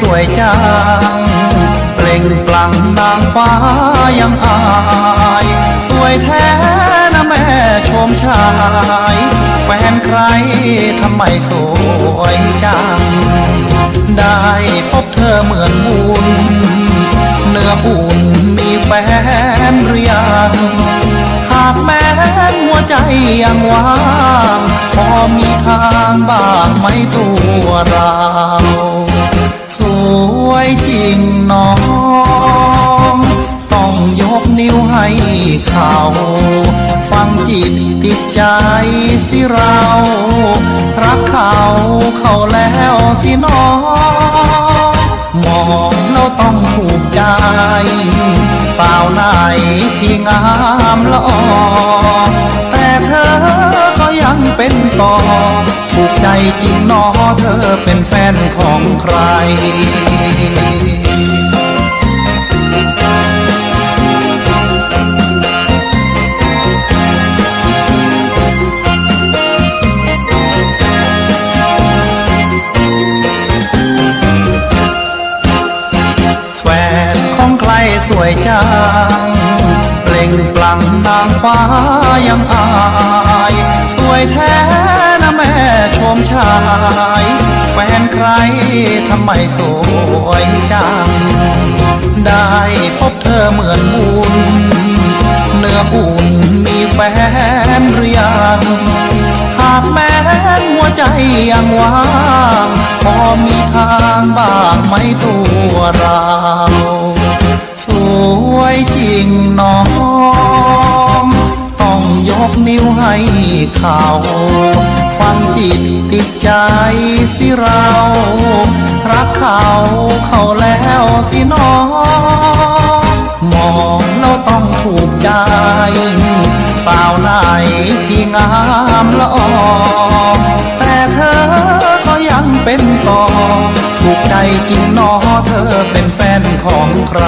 สวยจังเปล่งปลั่งนางฟ้ายังอาย สวยแท้นะแม่ชมชาย แฟนใครทำไมสวยจัง พบเธอเหมือนบุญเนื้ออุ่นมีแฟนหรือยังหากแม้นหัวใจยังว่างพอมีทางบ้างไหมตัวเรา สวยจริงน้อง ต้องยกนิ้วให้เขาฟังจิตติดใจสิเรา รักเขาเขาแล้วสิน้อง งามละออแต่เธอก็ยังเป็นต่อถูกใจจริงนอเธอเป็นแฟนของใครแฟนของใครสวยจัง ล่งปลั่งนางฟ้ายังอาย สวยแท้นะแม่ชมชาย แฟนใครทำไมสวยจัง ได้พบเธอเหมือนบุญเนื้ออุ่นมีแฟนหรือยังหากแม้หัวใจยังว่างพอมีทางบ้างไหมตัวเรา สวยจริงน้อง กนิ้วให้เขา ฟังจิตติดใจสิเรา รักเขาเขาแล้วสิน้อง มองแล้วต้องถูกใจ สาวไหนที่งามละออแต่เธอก็ยังเป็นต่อถูกใจจริงหนอเธอเป็นแฟนของใคร